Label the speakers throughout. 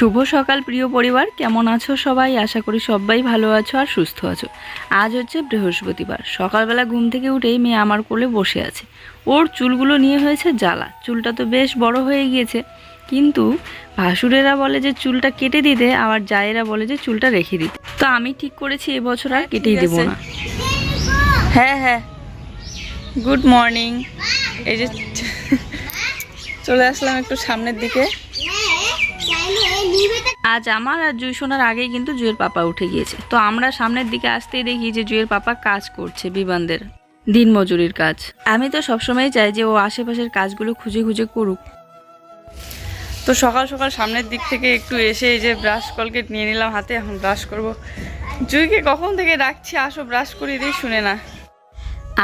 Speaker 1: শুভ সকাল প্রিয় পরিবার। কেমন আছো সবাই? আশা করি সবাই ভালো আছো আর সুস্থ আছো। আজ হচ্ছে বৃহস্পতিবার। সকালবেলা ঘুম থেকে উঠেই মেয়ে আমার কোলে বসে আছে। ওর চুলগুলো নিয়ে হয়েছে জ্বালা। চুলটা তো বেশ বড় হয়ে গিয়েছে। কিন্তু ভাসুরেরা বলে যে চুলটা কেটে দিতে আবার জায়েরা বলে যে চুলটা রেখে দিতে। তো আমি ঠিক করেছি এবছর আর কেটেই দেবো না। হ্যাঁ হ্যাঁ। গুড মর্নিং এই যে চলে আসলাম একটু সামনের দিকে। আজ আমার আর জুই শোনার আগেই কিন্তু জুয়ের পাপা উঠে গিয়েছে। তো আমরা সামনের দিকে আসতেই দেখি যে জুয়ের পাপা কাজ করছে বিবানদের দিন মজুরির কাজ। আমি তো সবসময় চাই যে ও আশেপাশের কাজগুলো খুঁজে খুঁজে করুক। তো সকাল সকাল সামনের দিক থেকে একটু এসে এই যে ব্রাশ কলকেট নিয়ে নিলাম হাতে, এখন ব্রাশ করব। জুইকে কখন থেকে ডাকছি, আসো ব্রাশ করে দিই, শুনে না।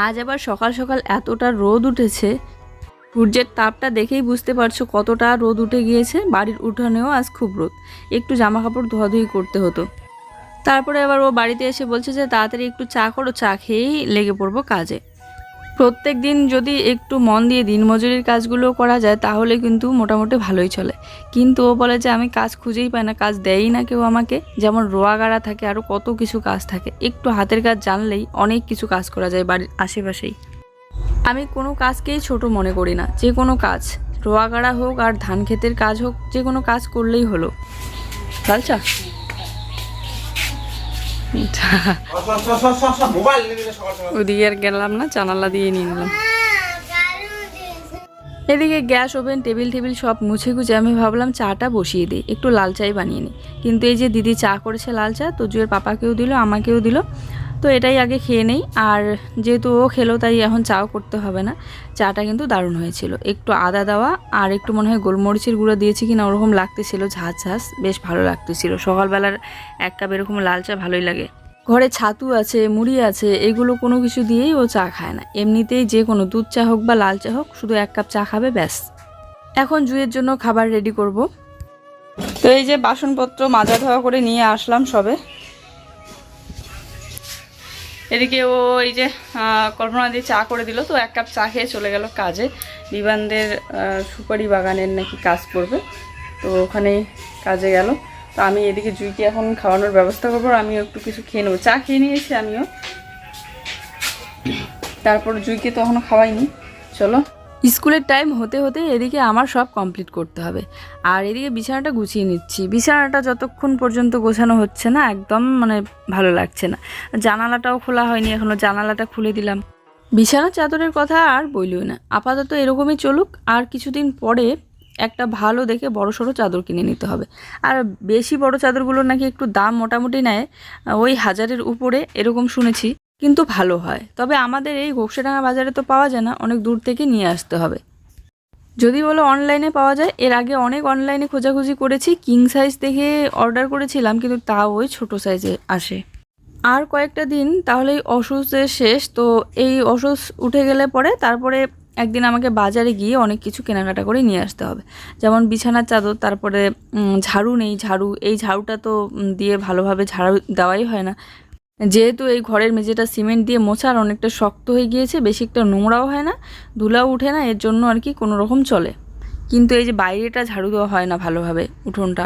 Speaker 1: আজ আবার সকাল সকাল এতটা রোদ উঠেছে সূর্যের তাপটা দেখেই বুঝতে পারছ কতটা রোদ উঠে গিয়েছে। বাড়ির উঠানেও আজ খুব রোদ। একটু জামা কাপড় ধোয়াধুয়ি করতে হতো। তারপরে আবার ও বাড়িতে এসে বলছে যে, তাড়াতাড়ি একটু চা করো, চা খেয়েই লেগে পড়ব কাজে। প্রত্যেক দিন যদি একটু মন দিয়ে দিনমজুরির কাজগুলো করা যায়, তাহলে কিন্তু মোটামুটি ভালোই চলে। কিন্তু ও বলে যে, আমি কাজ খুঁজেই পাই না, কাজ দেয়ই না কেউ আমাকে। যেমন রোয়া গাড়া থাকে আরও কত কিছু কাজ থাকে। একটু হাতের কাজ জানলেই অনেক কিছু কাজ করা যায় বাড়ির আশেপাশেই। আমি কোনো কাজকেই ছোট মনে করি না, যে কোনো কাজ। রোয়া গাড়া হোক আর ধান ক্ষেতের কাজ হোক, যে কোনো কাজ করলেই হলো। লাল চা। ওদিকে আর গেলাম না, জানালা দিয়ে নিয়ে নিলাম। এদিকে গ্যাস, ওভেন, টেবিল টেবিল সব মুছে গুছে আমি ভাবলাম চাটা বসিয়ে দিই, একটু লাল চাই বানিয়ে নিই। কিন্তু এই যে দিদি চা করেছে লাল চা, তো জুয়ের পাপাকেও দিল, আমাকেও দিল। তো এটাই আগে খেয়ে নেই। আর যেহেতু ও খেলো, তাই এখন চাও করতে হবে না। চাটা কিন্তু দারুণ হয়েছিল। একটু আদা দেওয়া আর একটু মনে হয় গোলমরিচের গুঁড়ো দিয়েছি কিনা, ওরকম লাগতেছিল, ঝাঁঝ ঝাঁঝ, বেশ ভালো লাগতেছিল। সকালবেলার এক কাপ এরকম লাল চা ভালোই লাগে। ঘরে ছাতু আছে, মুড়ি আছে, এগুলো কোনো কিছু দিয়েই ও চা খায় না। এমনিতেই যে কোনো দুধ চা হোক বা লাল চা হোক, শুধু এক কাপ চা খাবে, ব্যাস। এখন জুয়ের জন্য খাবার রেডি করব। তো এই যে বাসনপত্র মাজা ধোয়া করে নিয়ে আসলাম সবে। এদিকে ও এই যে কল্পনা দিয়ে চা করে দিল, তো এক কাপ চা খেয়ে চলে গেল কাজে। বিবানদের সুপারি বাগানের নাকি কাজ করবে, তো ওখানে কাজে গেল। তো আমি এদিকে জুইকে এখন খাওয়ানোর ব্যবস্থা করব আমি একটু কিছু খেয়ে নেব। চা খেয়ে নিয়েছি আমিও। তারপর জুইকে তো এখনও খাওয়াইনি। চলো। স্কুলের টাইম হতে হতে এদিকে আমার সব কমপ্লিট করতে হবে। আর এদিকে বিছানাটা গুছিয়ে নিচ্ছি। বিছানাটা যতক্ষণ পর্যন্ত গোছানো হচ্ছে না, একদম মানে ভালো লাগছে না। জানালাটাও খোলা হয়নি এখনও জানালাটা খুলে দিলাম। বিছানা চাদরের কথা আর বইলই না। আপাতত এরকমই চলুক, আর কিছুদিন পরে একটা ভালো দেখে বড় সড়ো চাদর কিনে নিতে হবে। আর বেশি বড় চাদরগুলোর নাকি একটু দাম মোটামুটি নেয়, ওই হাজারের উপরে, এরকম শুনেছি। কিন্তু ভালো হয়। তবে আমাদের এই ঘোকসাডাঙ্গা বাজারে তো পাওয়া যায় না, অনেক দূর থেকে নিয়ে আসতে হবে। যদি বলো অনলাইনে পাওয়া যায়, এর আগে অনেক অনলাইনে খোঁজাখুঁজি করেছি, কিং সাইজ দেখে অর্ডার করেছিলাম, কিন্তু তাও ওই ছোটো সাইজে আসে। আর কয়েকটা দিন, তাহলে এই অসুস্থের শেষ, তো এই অসুস্থ উঠে গেলে পরে তারপরে একদিন আমাকে বাজারে গিয়ে অনেক কিছু কেনাকাটা করে নিয়ে আসতে হবে। যেমন বিছানার চাদর, তারপরে ঝাড়ু নেই, ঝাড়ু, এই ঝাড়ুটা তো দিয়ে ভালোভাবে ঝাড়ু দেওয়াই হয় না। যেহেতু এই ঘরের মেঝেটা সিমেন্ট দিয়ে মোছা আর অনেকটা শক্ত হয়ে গিয়েছে, বেশি একটা নোংরাও হয় না, ধুলাও উঠে না, এর জন্য আর কি কোনো রকম চলে। কিন্তু এই যে বাইরেটা ঝাড়ু দেওয়া হয় না ভালোভাবে উঠোনটা।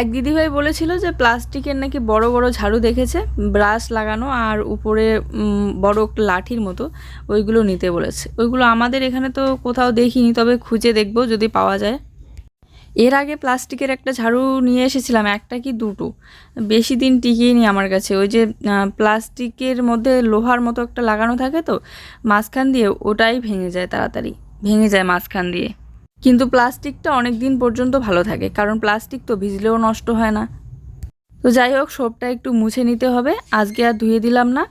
Speaker 1: এক দিদিভাই বলেছিল যে প্লাস্টিকের নাকি বড় বড় ঝাড়ু দেখেছে, ব্রাশ লাগানো আর উপরে বড় একটা লাঠির মতো, ওইগুলো নিতে বলেছে। ওইগুলো আমাদের এখানে তো কোথাও দেখিনি, তবে খুঁজে দেখব যদি পাওয়া যায়। এর আগে প্লাস্টিকের একটা ঝাড়ু নিয়ে এসেছিলাম, একটা কি দুটো। বেশি দিন টিকিয়ে আমার কাছে। ওই যে প্লাস্টিকের মধ্যে লোহার মতো একটা লাগানো থাকে তো, মাঝখান দিয়ে ওটাই ভেঙে যায় তাড়াতাড়ি। ভেঙে যায় মাঝখান দিয়ে। কিন্তু প্লাস্টিকটা অনেক দিন পর্যন্ত ভালো থাকে, কারণ প্লাস্টিক তো ভিজলেও নষ্ট হয় না। তো যাই হোক, সোপটা একটু মুছে নিতে হবে। আজকে আর ধুয়ে দিলাম না।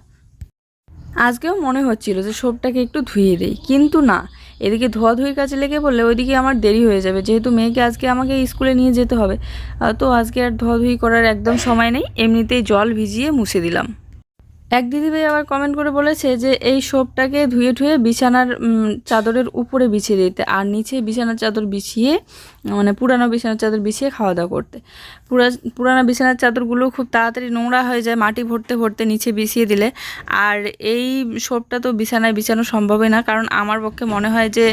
Speaker 1: আজকেও মনে হচ্ছিল যে সোপটাকে একটু ধুয়ে দিই, কিন্তু না। এদিকে ধোয়াধুয়ির কাজে লেগে পড়লে ওইদিকে আমার দেরি হয়ে যাবে। যেহেতু মেয়েকে আজকে আমাকে স্কুলে নিয়ে যেতে হবে তো আজকে আর ধোয়াধুয়ি করার একদম সময় নেই। এমনিতেই জল ভিজিয়ে মুছে দিলাম। এক দিদিভাই আবার কমেন্ট করে বলেছে যে, এই সোপটাকে ধুয়ে ধুয়ে বিছানার চাদরের উপরে বিছিয়ে দিতে, আর নিচে বিছানার চাদর বিছিয়ে মানে পুরানো বিছানার চাদর বিছিয়ে খাওয়া দাওয়া করতে। পুরা, পুরানো বিছানার চাদরগুলো খুব তাড়াতাড়ি নোংরা হয়ে যায়, মাটি ভরতে ভরতে নিচে বিছিয়ে দিলে। আর এই সোপটা তো বিছানায় বিছানো সম্ভবই না, কারণ আমার পক্ষে মনে হয় যে,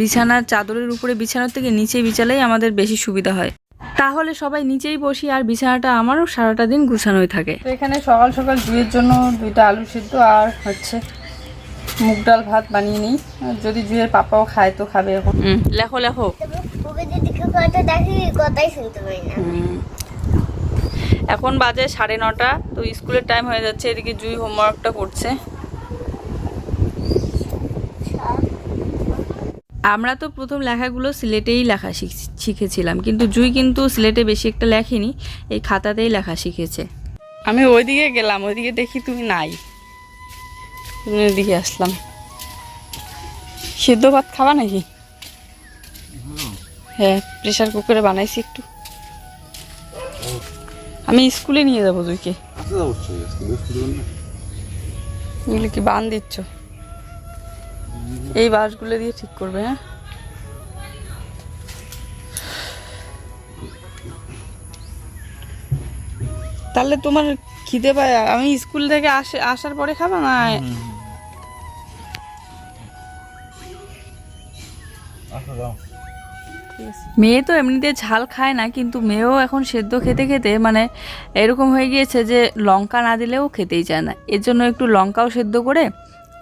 Speaker 1: বিছানার চাদরের উপরে বিছানোর থেকে নিচে বিছালেই আমাদের বেশি সুবিধা হয়। তাহলে সবাই নিচেই বসি আর বিছানাটা আমারও সারাটা দিন গুছানোই থাকে। তো এখানে সকাল সকাল জুয়ের জন্য দুইটা আলু সিদ্ধ আর হচ্ছে মুগ ডাল ভাত বানিয়ে নিই। যদি জুয়ের পাপাও খায় তো খাবে এখন। লেখো লেখো। এখন বাজে সাড়ে নটা তো স্কুলের টাইম হয়ে যাচ্ছে এদিকে জুই হোমওয়ার্কটা করছে। আমরা তো প্রথম লেখাগুলো সিলেটেই লেখা শিখ- শিখেছিলাম কিন্তু জুই কিন্তু সিলেটে বেশি একটা লেখেনি এই খাতাতেই লেখা শিখেছে। আমি ওইদিকে গেলাম ওইদিকে দেখি তুমি নাই। তুমি ওইদিকে আসলাম। সেদ্ধ ভাত খাবা নাকি? হ্যাঁ প্রেশার কুকারে বানাইছি একটু। আমি স্কুলে নিয়ে যাব
Speaker 2: তুইকে
Speaker 1: এগুলো কি বান দিচ্ছ? এই বাঁশগুলো দিয়ে ঠিক করবে হ্যাঁ? তাহলে তোমার খিদে পায় আমি স্কুল থেকে আসে আসার পরে খাব না? মেয়ে তো এমনিতে ঝাল খায় না কিন্তু মেয়েও এখন সেদ্ধ খেতে খেতে মানে এরকম হয়ে গিয়েছে যে লঙ্কা না দিলেও খেতেই চায় না। এর জন্য একটু লঙ্কাও সেদ্ধ করে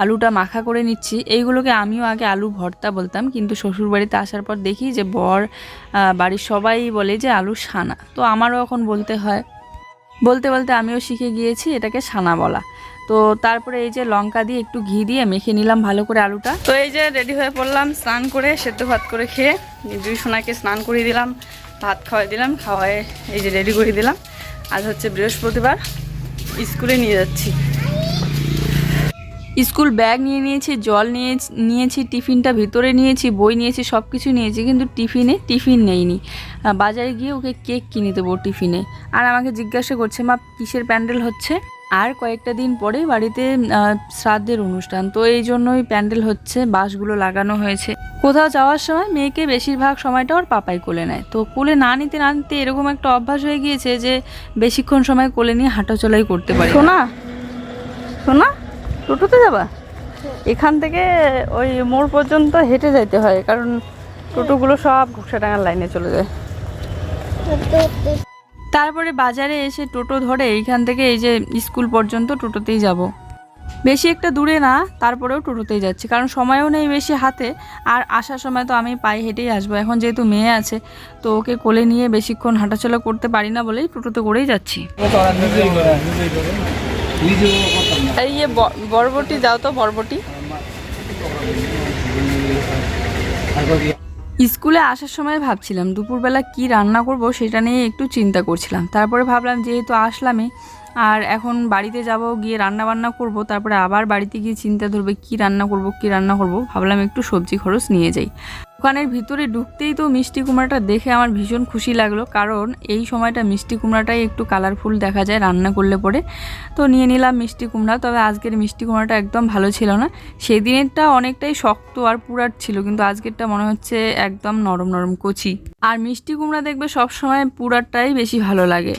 Speaker 1: আলুটা মাখা করে নিচ্ছি। এইগুলোকে আমিও আগে আলু ভর্তা বলতাম, কিন্তু শ্বশুর বাড়িতে আসার পর দেখি যে বর বাড়ির সবাই বলে যে আলু সানা। তো আমারও এখন বলতে হয়। বলতে বলতে আমিও শিখে গিয়েছি এটাকে সানা বলা। তো তারপরে এই যে লঙ্কা দিয়ে একটু ঘি দিয়ে মেখে নিলাম ভালো করে আলুটা। তো এই যে রেডি হয়ে পড়লাম, স্নান করে সেদ্ধ ভাত করে খেয়ে দুই সোনাকে স্নান করিয়ে দিলাম, ভাত খাওয়াই দিলাম, খাওয়ায় এই যে রেডি করে দিলাম। আজ হচ্ছে বৃহস্পতিবার, স্কুলে নিয়ে যাচ্ছি। স্কুল ব্যাগ নিয়ে নিয়েছি, জল নিয়ে নিয়েছি, টিফিনটা ভিতরে নিয়েছি, বই নিয়েছি সব কিছু নিয়েছি, কিন্তু টিফিনে টিফিন নেইনি। বাজারে গিয়ে ওকে কেক কিনে দেবো টিফিনে। আর আমাকে জিজ্ঞাসা করছে, মা, কিসের প্যান্ডেল হচ্ছে? আর কয়েকটা দিন পরে বাড়িতে শ্রাদ্ধের অনুষ্ঠান। তো এই জন্যই প্যান্ডেল হচ্ছে বাসগুলো লাগানো হয়েছে। কোথাও যাওয়ার সময় মেয়েকে বেশিরভাগ সময়টা ওর পাপাই কোলে নেয়। তো কোলে না নিতে না নিতে এরকম একটা অভ্যাস হয়ে গিয়েছে যে, বেশিক্ষণ সময় কোলে নিয়ে হাঁটাচলাই করতে পারে। শোনা শোনা টোটোতে যাবা? এখান থেকে ওই মোড় পর্যন্ত হেঁটে যাইতে হয়, কারণ টোটোগুলো সব ঘুষাডাঙ্গার লাইনে চলে যায়। তারপরে বাজারে এসে টোটো ধরে এইখান থেকে এই যে স্কুল পর্যন্ত টোটোতেই যাব। বেশি একটা দূরে না, তারপরেও টোটোতেই যাচ্ছি, কারণ সময়ও নেই বেশি হাতে, আর আসার সময় তো আমি পায়ে হেঁটেই আসব। এখন যেহেতু মেয়ে আছে, তো ওকে কোলে নিয়ে বেশিক্ষণ হাঁটাচলা করতে পারি না বলেই টোটোতে করেই যাচ্ছি। এই যে বরবটি যাও তো বরবটি। স্কুলে আসার সময় ভাবছিলাম, দুপুরবেলা কি রান্না করব সেটা নিয়ে একটু চিন্তা করছিলাম। তারপরে ভাবলাম, যেহেতু আসলামই, আর এখন বাড়িতে যাব, গিয়ে রান্না বান্না করব, তারপরে আবার বাড়িতে গিয়ে চিন্তা ধরবে, কি রান্না করব, কি রান্না করব, ভাবলাম একটু সবজি খরচ নিয়ে যাই। দোকানের ভিতরে ঢুকতেই তো মিষ্টি কুমড়াটা দেখে আমার ভীষণ খুশি লাগল, কারণ এই সময়টা মিষ্টি কুমড়াটাই একটু কালারফুল দেখা যায়, রান্না করলে পরে। তো নিয়ে নিলাম মিষ্টি কুমড়া, তবে আজকের মিষ্টি কুমড়াটা একদম ভালো ছিল না। সেই দিনেরটা অনেকটাই শক্ত আর পুরাট ছিল, কিন্তু আজকেরটা মনে হচ্ছে একদম নরম নরম কচি। আর মিষ্টি কুমড়া দেখবে সব সময় পুরাটটাই বেশি ভালো লাগে।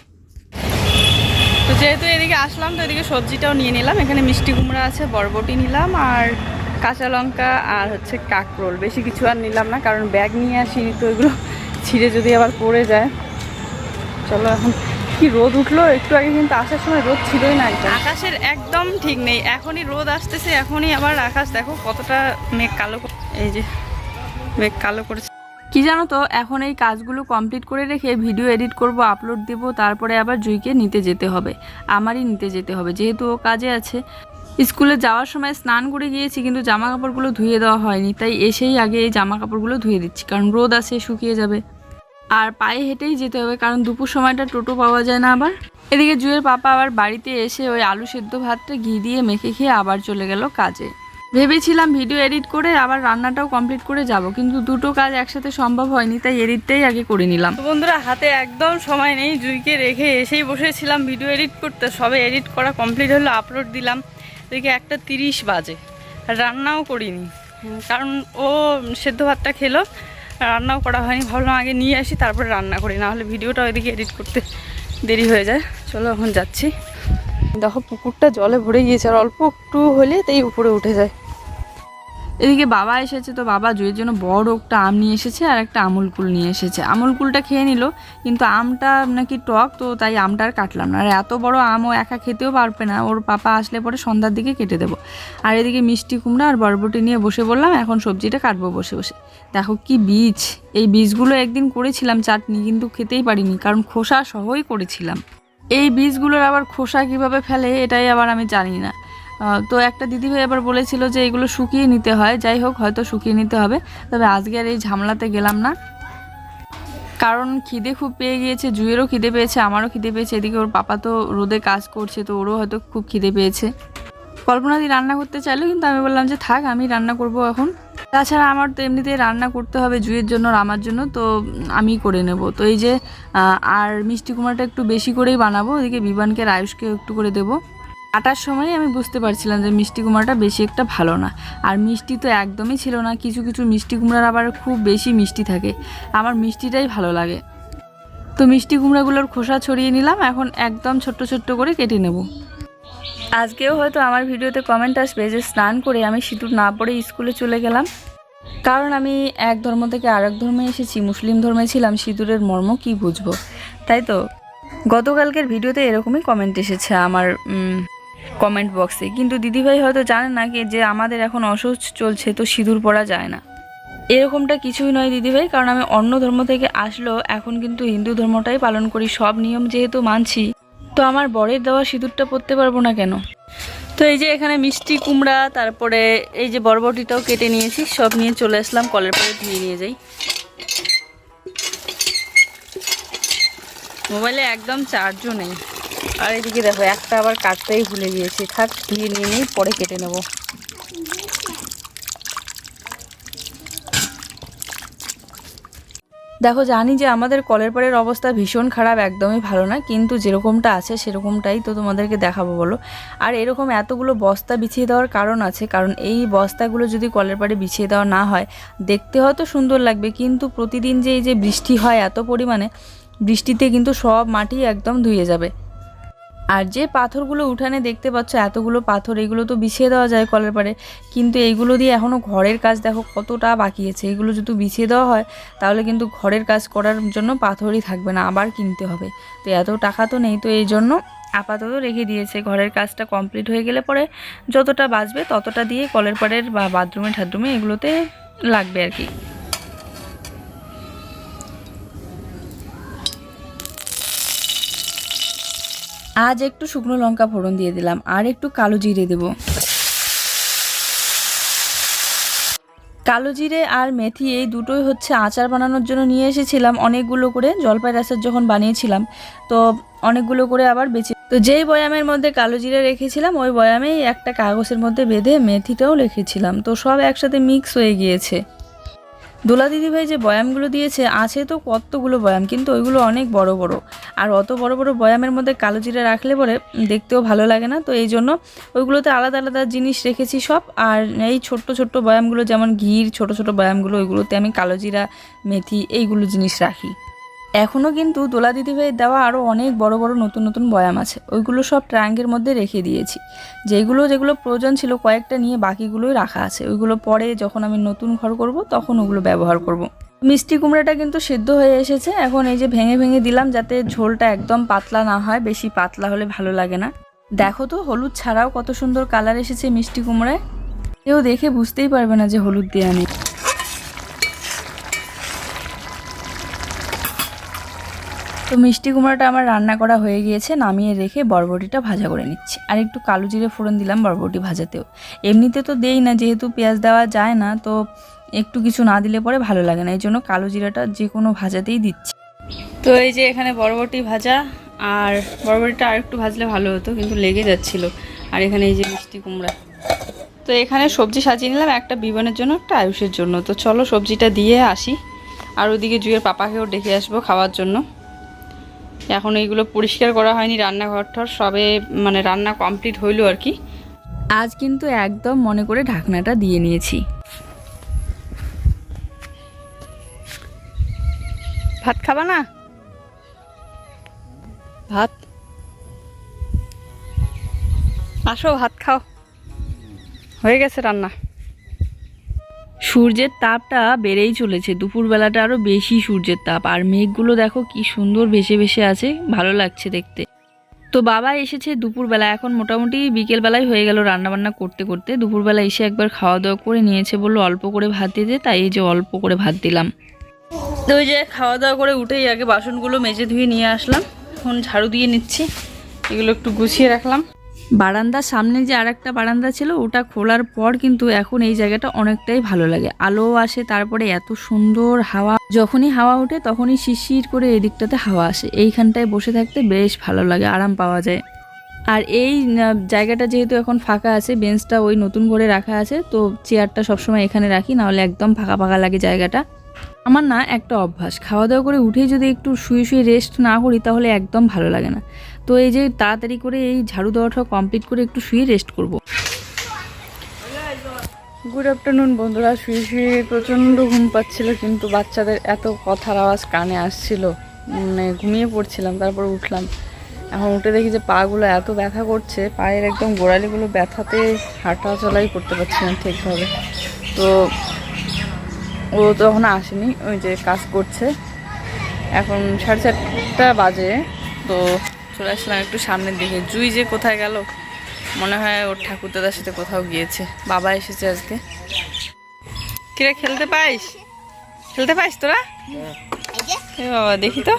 Speaker 1: তো যেহেতু এদিকে আসলাম, তো এদিকে সবজিটাও নিয়ে নিলাম। এখানে মিষ্টি কুমড়া আছে, বরবটি নিলাম, আর কাঁচা লঙ্কা আর হচ্ছে কাকরোল। বেশি কিছু আর নিলাম না কারণ ব্যাগ নিয়ে আসিনি তো এগুলো ছিঁড়ে যদি আবার পড়ে যায়। চলো এখন কি রোদ উঠল? একটু আগে কিন্তু আসার সময় রোদ ছিলই না আকাশের একদম ঠিক নেই এখনই রোদ আসতেছে এখনই আবার আকাশ দেখো কতটা মেঘ কালো এই যে মেঘ কালো করেছে। কি জানো তো এখন এই কাজগুলো কমপ্লিট করে রেখে ভিডিও এডিট করব আপলোড দেব তারপরে আবার জুইকে নিতে যেতে হবে। আমারই নিতে যেতে হবে যেহেতু ও কাজে আছে। স্কুলে যাওয়ার সময় স্নান করে গিয়েছি, কিন্তু জামা কাপড়গুলো ধুয়ে দেওয়া হয়নি। তাই এসেই আগে এই জামা কাপড়গুলো ধুয়ে দিচ্ছি, কারণ রোদ আছে শুকিয়ে যাবে। আর পায়ে হেঁটেই যেতে হবে, কারণ দুপুর সময়টা টোটো পাওয়া যায় না আবার। এদিকে জুয়ের পাপা আবার বাড়িতে এসে ওই আলু সেদ্ধ ভাতটা ঘি দিয়ে মেখে খেয়ে আবার চলে গেল কাজে। ভেবেছিলাম ভিডিও এডিট করে আবার রান্নাটাও কমপ্লিট করে যাব, কিন্তু দুটো কাজ একসাথে সম্ভব হয়নি, তাই এডিটটাই আগে করে নিলাম। বন্ধুরা, হাতে একদম সময় নেই, জুইকে রেখে এসেই বসেছিলাম ভিডিও এডিট করতে। সবে এডিট করা কমপ্লিট হলো, আপলোড দিলাম। এদিকে একটা তিরিশ বাজে। রান্নাও করিনি। কারণ ও সেদ্ধ ভাতটা খেলো, রান্নাও করা হয়নি। ভাবলাম আগে নিয়ে আসি, তারপরে রান্না করি। না হলে ভিডিওটা ওইদিকে এডিট করতে দেরি হয়ে যায়। চলো এখন যাচ্ছি। দেখো, পুকুরটা জলে ভরে গিয়েছে। আর অল্প একটু হলে তাই উপরে উঠে যায়। এদিকে বাবা এসেছে তো বাবা জুয়ের জন্য বড় একটা আম নিয়ে এসেছে আর একটা আমুল কুল নিয়ে এসেছে। আমুল কুলটা খেয়ে নিল, কিন্তু আমটা নাকি টক, তো তাই আমটা আর কাটলাম না। আর এত বড় আম ও একা খেতেও পারবে না, ওর পাপা আসলে পরে সন্ধ্যার দিকে কেটে দেবো। আর এদিকে মিষ্টি কুমড়া আর বরবটি নিয়ে বসে বললাম এখন সবজিটা কাটবো বসে বসে। দেখো কি বীজ, এই বীজগুলো একদিন করেছিলাম চাটনি, কিন্তু খেতেই পারিনি, কারণ খোসা সহই করেছিলাম। এই বীজগুলোর আবার খোসা কীভাবে ফেলে, এটাই আবার আমি জানি না। তো একটা দিদি দিদিভাই আবার বলেছিল যে এগুলো শুকিয়ে নিতে হয়, যাই হোক, হয়তো শুকিয়ে নিতে হবে। তবে আজকে আর এই ঝামেলাতে গেলাম না। কারণ খিদে খুব পেয়ে গিয়েছে জুয়েরও খিদে পেয়েছে, আমারও খিদে পেয়েছে। এদিকে ওর পাপা তো রোদে কাজ করছে, তো ওরও হয়তো খুব খিদে পেয়েছে। কল্পনাদি রান্না করতে চাইলো, কিন্তু আমি বললাম যে থাক, আমি রান্না করব এখন। তাছাড়া আমার তো এমনিতেই রান্না করতে হবে জুয়ের জন্য আর আমার জন্য, তো আমি করে নেব। তো এই যে আর মিষ্টি কুমারটা একটু বেশি করেই বানাবো, ওদিকে বিবানকে আর আয়ুষকে একটু করে দেবো। কাটার সময় আমি বুঝতে পারছিলাম যে মিষ্টি কুমড়াটা বেশি একটা ভালো না। আর মিষ্টি তো একদমই ছিল না, কিছু কিছু মিষ্টি কুমড়ার আবার খুব বেশি মিষ্টি থাকে। আমার মিষ্টিটাই ভালো লাগে। তো মিষ্টি কুমড়াগুলোর খোসা ছড়িয়ে নিলাম, এখন একদম ছোট্ট ছোট্ট করে কেটে নেব। আজকেও হয়তো আমার ভিডিওতে কমেন্ট আসবে যে স্নান করে আমি সিঁদুর না পরে স্কুলে চলে গেলাম। কারণ আমি এক ধর্ম থেকে আরেক ধর্মে এসেছি, মুসলিম ধর্মে ছিলাম, সিঁদুরের মর্ম কি বুঝব? তাই তো? গতকালকের ভিডিওতে এরকমই কমেন্ট এসেছে আমার কমেন্ট বক্সে কিন্তু দিদিভাই হয়তো জানে না কি, যে আমাদের এখন অসুস্থ চলছে, তো সিঁদুর পরা যায় না। এরকমটা কিছুই নয় দিদিভাই, কারণ আমি অন্য ধর্ম থেকে আসলেও এখন কিন্তু হিন্দু ধর্মটাই পালন করি, সব নিয়ম যেহেতু মানছি। তো আমার বরের দেওয়া সিঁদুরটা পরতে পারব না কেন? তো এই যে এখানে মিষ্টি কুমড়া, তারপরে এই যে বরবটিটাও কেটে নিয়েছি, সব নিয়ে চলে আসলাম, কলের পরে ধুয়ে নিয়ে যাই। মোবাইলে একদম চার্জও নেই। আর এদিকে দেখো, একটা আবার কাটতেই ভুলে গিয়েছি। থাক, ধুয়ে নিয়ে নিই, পরে কেটে নেব। দেখো, জানি যে আমাদের কলের পাড়ের অবস্থা ভীষণ খারাপ, একদমই ভালো না, কিন্তু যেরকমটা আছে, সেরকমটাই তো তোমাদেরকে দেখাবো, বলো। আর এরকম এতগুলো বস্তা বিছিয়ে দেওয়ার কারণ আছে, কারণ এই বস্তাগুলো যদি কলের পাড়ে বিছিয়ে দেওয়া না হয়, দেখতে হয়তো সুন্দর লাগবে, কিন্তু প্রতিদিন যে এই যে বৃষ্টি হয় এত পরিমাণে, বৃষ্টিতে কিন্তু সব মাটি একদম ধুয়ে যাবে। আর যে পাথরগুলো উঠানে দেখতে পাচ্ছ, এতগুলো পাথর, এগুলো তো বিছিয়ে দেওয়া যায় কলের পাড়ে। কিন্তু এইগুলো দিয়ে এখনও ঘরের কাজ দেখো কতটা বাকি আছে। এগুলো যদি বিছিয়ে দেওয়া হয়, তাহলে কিন্তু ঘরের কাজ করার জন্য পাথরই থাকবে না, আবার কিনতে হবে। তো এত টাকা তো নেই, তো এই জন্য আপাতত রেখে দিয়েছে। ঘরের কাজটা কমপ্লিট হয়ে গেলে পরে যতটা বাঁচবে ততটা দিয়ে কলের পাড়ের বা বাথরুমে ঠাথরুমে এগুলোতে লাগবে আর কি। আজ একটু শুকনো লঙ্কা ফোড়ন দিয়ে দিলাম, আর একটু কালো জিরে দেব। কালো জিরে আর মেথি এই দুটোই হচ্ছে আচার বানানোর জন্য নিয়ে এসেছিলাম, অনেকগুলো করে জলপাই রাসের যখন বানিয়েছিলাম, তো অনেকগুলো করে আবার বেঁচে তো যেই বয়ামের মধ্যে কালো জিরে রেখেছিলাম, ওই বয়ামেই একটা কাগজের মধ্যে বেঁধে মেথিটাও রেখেছিলাম, তো সব একসাথে মিক্স হয়ে গিয়েছে। দোলা দিদিভাই যে বয়ামগুলো দিয়েছে, আছে তো কতগুলো বয়াম, কিন্তু ওইগুলো অনেক বড় বড়। আর অত বড় বড় বয়ামের মধ্যে কালো জিরা রাখলে পরে দেখতেও ভালো লাগে না, তো এই জন্য ওইগুলোতে আলাদা আলাদা জিনিস রেখেছি সব। আর এই ছোট্ট ছোট্ট বয়ামগুলো, যেমন ঘির, ছোট ছোট বয়ামগুলো, ওইগুলোতে আমি কালো জিরা, মেথি, এইগুলো জিনিস রাখি। এখনও কিন্তু দোলা দিদিভাইয়ের দেওয়া আরও অনেক বড় বড় নতুন নতুন বয়াম আছে। ওইগুলো সব ট্রাঙ্কের মধ্যে রেখে দিয়েছি। যেগুলো যেগুলো প্রয়োজন ছিল কয়েকটা নিয়ে বাকিগুলোই রাখা আছে। ওইগুলো পরে যখন আমি নতুন ঘর করব, তখন ওগুলো ব্যবহার করব। মিষ্টি কুমড়াটা কিন্তু সিদ্ধ হয়ে এসেছে। এখন এই যে ভেঙে ভেঙে দিলাম যাতে ঝোলটা একদম পাতলা না হয়, বেশি পাতলা হলে ভালো লাগে না। দেখো তো, হলুদ ছাড়াও কত সুন্দর কালার এসেছে মিষ্টি কুমড়ায়। কেউ দেখে বুঝতেই পারবে না যে হলুদ দেওয়া নেই তো মিষ্টি কুমড়োটা আমার রান্না করা হয়ে গিয়েছে, নামিয়ে রেখে বরবটিটা ভাজা করে নিচ্ছি। আর একটু কালো জিরে ফোড়ন দিলাম বরবটি ভাজাতেও। এমনিতে তো দেই না, যেহেতু পেঁয়াজ দেওয়া যায় না, তো একটু কিছু না দিলে পরে ভালো লাগে না এই জন্য কালো জিরাটা যে কোনো ভাজাতেই দিচ্ছি। তো এই যে এখানে বরবটি ভাজা, আর বরবটিটা আর একটু ভাজলে ভালো হতো, কিন্তু লেগে যাচ্ছিল। আর এখানে এই যে মিষ্টি কুমড়া। তো এখানে সবজি সাজিয়ে নিলাম, একটা বিমানের জন্য, একটা আয়ুষের জন্য। তো চলো সবজিটা দিয়ে আসি, আর ওদিকে জুয়ের পাপাকেও ডেকে আসব খাওয়ার জন্য। এখন এইগুলো পরিষ্কার করা হয়নি, রান্নাঘর ঠর সবে মানে রান্না কমপ্লিট হইল আর কি। আজ কিন্তু একদম মনে করে ঢাকনাটা দিয়ে নিয়েছি। ভাত খাবা না? ভাত? আসো, ভাত খাও। হয়ে গেছে রান্না। সূর্যের তাপটা বেড়েই চলেছে। দুপুরবেলাটা আরও বেশি সূর্যের তাপ। আর মেঘগুলো দেখো কি সুন্দর ভেসে ভেসে আছে। ভালো লাগছে দেখতে। তো বাবা এসেছে দুপুরবেলা। এখন মোটামুটি বিকেলবেলায় হয়ে গেল রান্নাবান্না করতে করতে। দুপুরবেলা এসে একবার খাওয়া দাওয়া করে নিয়েছে বলল, অল্প করে ভাত দিতে তাই এই যে অল্প করে ভাত দিলাম। তো ওই যে খাওয়া দাওয়া করে উঠেই আগে বাসনগুলো মেজে ধুয়ে নিয়ে আসলাম। এখন ঝাড়ু দিয়ে নিচ্ছি। এগুলো একটু গুছিয়ে রাখলাম। বারান্দার সামনে যে আর একটা বারান্দা ছিল, ওটা খোলার পর কিন্তু এখন এই জায়গাটা অনেকটাই ভালো লাগে। আলোও আসে, তারপরে এত সুন্দর হাওয়া। যখনই হাওয়া ওঠে, তখনই শিরশির করে এই দিকটাতে হাওয়া আসে। এইখানটায় বসে থাকতে বেশ ভালো লাগে, আরাম পাওয়া যায়। আর এই জায়গাটা যেহেতু এখন ফাঁকা আছে, বেঞ্চটা ওই নতুন করে রাখা আছে, তো চেয়ারটা সবসময় এখানে রাখি, নাহলে একদম ফাঁকা ফাঁকা লাগে জায়গাটা। আমার না একটা অভ্যাস, খাওয়া দাওয়া করে উঠেই যদি একটু শুয়ে শুয়ে রেস্ট না করি, তাহলে একদম ভালো লাগে না। তো এই যে তাড়াতাড়ি করে এই ঝাড়ু দেওয়াটা কমপ্লিট করে একটু শুয়ে রেস্ট করব। গুড আফটারনুন বন্ধুরা। শুয়ে শুয়ে প্রচণ্ড ঘুম পাচ্ছিল, কিন্তু বাচ্চাদের এত কথার আওয়াজ কানে আসছিল। মানে ঘুমিয়ে পড়ছিলাম, তারপর উঠলাম। এখন উঠে দেখি যে পাগুলো এত ব্যথা করছে, পায়ের একদম গোড়ালিগুলো ব্যথাতে হাঁটা চলাই করতে পারছি না ঠিকভাবে। তো ও তো এখনও আসেনি, ওই যে কাজ করছে। এখন সাড়ে চারটা বাজে, তো চলে আসলাম একটু সামনের দিকে। জুই যে কোথায় গেল? মনে হয় ওর ঠাকুরদাদার সাথে কোথাও গিয়েছে। বাবা এসেছে আজকে। কিরে, খেলতে পাইস? খেলতে পাইস তোরা? বাবা, দেখি তো।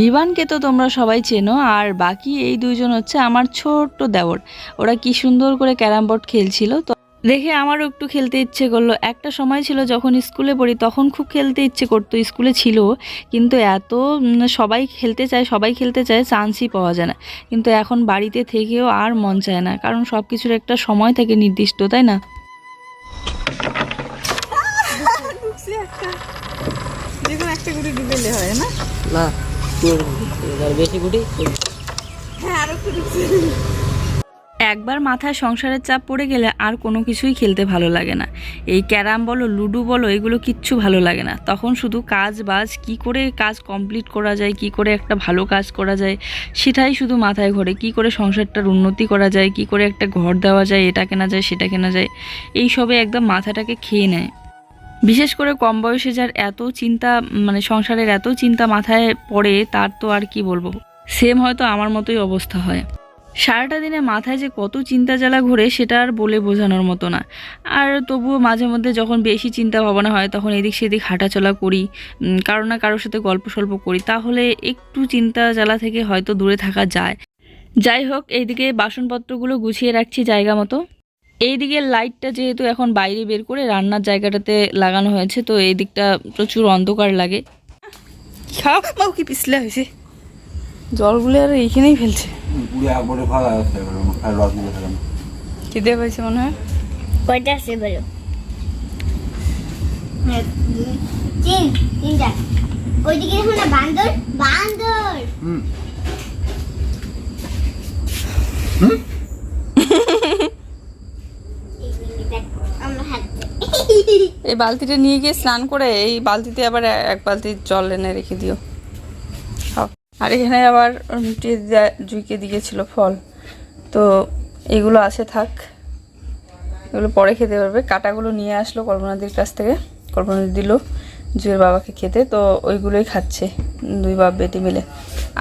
Speaker 1: বিবানকে তো তোমরা সবাই চেনো, আর বাকি এই দুইজন হচ্ছে আমার ছোট্ট দেওর ওরা কি সুন্দর করে ক্যারাম বোর্ড খেলছিল, তো দেখে আমারও একটু খেলতে ইচ্ছে করল। একটা সময় ছিল যখন স্কুলে পড়ি তখন খুব খেলতে ইচ্ছে করতো। স্কুলে ছিল কিন্তু এত সবাই খেলতে চায় সবাই খেলতে চায় চান্সই পাওয়া যায় না। কিন্তু এখন বাড়িতে থেকেও আর মন চায় না কারণ সব কিছুর একটা সময় থাকে নির্দিষ্ট তাই না? একটা গুটি হয় না?
Speaker 3: না এবার বেশি গুটি?
Speaker 1: একবার মাথায় সংসারের চাপ পড়ে গেলে আর কোনো কিছুই খেলতে ভালো লাগে না। এই ক্যারাম বলো, লুডো বলো, এগুলো কিচ্ছু ভালো লাগে না। তখন শুধু কাজ বাজ, কি করে কাজ কমপ্লিট করা যায়, কি করে একটা ভালো কাজ করা যায়, সেটাই শুধু মাথায় ঘোরে। কি করে সংসারটার উন্নতি করা যায়, কি করে একটা ঘর দেওয়া যায়, এটা কেনা যায়, সেটা কেনা যায়, এই সবে একদম মাথাটাকে খেয়ে নেয়। বিশেষ করে কম বয়সে যার এত চিন্তা মানে সংসারের এত চিন্তা মাথায় পড়ে, তার তো আর কি বলব। সেম হয়তো আমার মতোই অবস্থা হয়। সারাটা দিনে মাথায় যে কত চিন্তা জ্বালা ঘুরে সেটা আর বলে বোঝানোর মতো না। আর তবুও মাঝে মধ্যে যখন বেশি চিন্তা ভাবনা হয়, তখন এদিক সেদিক হাঁটাচলা করি কারও না কারোর সাথে গল্প সল্প করি, তাহলে একটু চিন্তা জ্বালা থেকে হয়তো দূরে থাকা যায়। যাই হোক, এইদিকে বাসনপত্রগুলো গুছিয়ে রাখছি জায়গা মতো। এইদিকে লাইটটা যেহেতু এখন বাইরে বের করে রান্নার জায়গাটাতে লাগানো হয়েছে, তো এই দিকটা প্রচুর অন্ধকার লাগে। খাও কি পিছলে হয়েছে? জলগুলো আর এইখানেই ফেলছে। দেওয়া হয়েছে মনে হয়?
Speaker 4: কয়টা আছে বলো? তিন তিনটা। ওইদিকে দেখো না বান্দর বান্দর। এই
Speaker 1: বালতিটা নিয়ে গিয়ে স্নান করে এই বালতিতে আবার এক বালতি জল এনে রেখে দিও। আর এখানে আবার জুইকে দিয়েছিল ফল। তো এগুলো আছে থাক। এগুলো পরে খেতে পারবে। কাটাগুলো নিয়ে আসলো কল্পনাদির কাছ থেকে। কল্পনাদি দিল জুয়ের বাবাকে খেতে। তো ওইগুলোই খাচ্ছে দুই বাপ বেটি মিলে।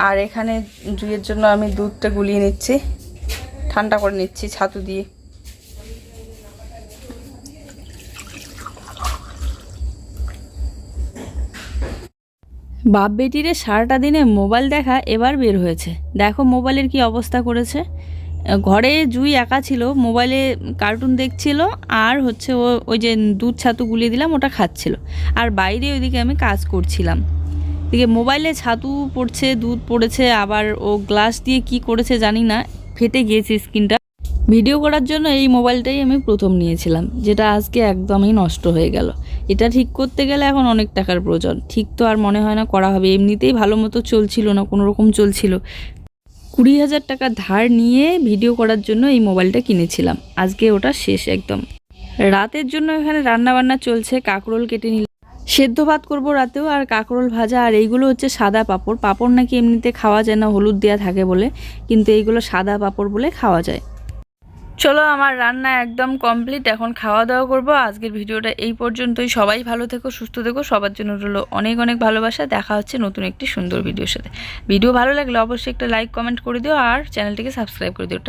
Speaker 1: আর এখানে জুইয়ের জন্য আমি দুধটা গুলিয়ে নিচ্ছি। ঠান্ডা করে নিচ্ছি ছাতু দিয়ে। বাপ বেটিরে সারাটা দিনে মোবাইল দেখা এবার বের হয়েছে। দেখো মোবাইলের কি অবস্থা করেছে। ঘরে জুই একা ছিল, মোবাইলে কার্টুন দেখছিল, আর হচ্ছে ও, ওই যে দুধ ছাতু গুলিয়ে দিলাম, ওটা খাচ্ছিল। আর বাইরে ওইদিকে আমি কাজ করছিলাম। এদিকে মোবাইলে ছাতু পড়ছে, দুধ পড়েছে, আবার ও গ্লাস দিয়ে কি করেছে জানি না, ফেটে গিয়েছে স্ক্রিনটা ভিডিও করার জন্য এই মোবাইলটাই আমি প্রথম নিয়েছিলাম, যেটা আজকে একদমই নষ্ট হয়ে গেল। এটা ঠিক করতে গেলে এখন অনেক টাকার প্রয়োজন। ঠিক তো আর মনে হয় না করা হবে। এমনিতেই ভালো মতো চলছিল না, কোনো রকম চলছিল। কুড়ি হাজার টাকা ধার নিয়ে ভিডিও করার জন্য এই মোবাইলটা কিনেছিলাম। আজকে ওটা শেষ একদম। রাতের জন্য এখানে রান্না বান্না চলছে, কাকরোল কেটে নিল সেদ্ধ ভাত করব রাতেও, আর কাকরোল ভাজা, আর এইগুলো হচ্ছে সাদা পাপড়। পাপড় নাকি এমনিতে খাওয়া যায় না, হলুদ দেওয়া থাকে বলে, কিন্তু এইগুলো সাদা পাপড় বলে খাওয়া যায়। চলো, আমার রান্না একদম কমপ্লিট এখন খাওয়া দাওয়া করব। আজকের ভিডিওটা এই পর্যন্তই। সবাই ভালো থেকো, সুস্থ থেকো। সবার জন্য রইল অনেক অনেক ভালোবাসা। দেখা হচ্ছে নতুন একটি সুন্দর ভিডিওর সাথে। ভিডিও ভালো লাগলে অবশ্যই একটা লাইক কমেন্ট করে দিও আর চ্যানেলটিকে সাবস্ক্রাইব করে দিও।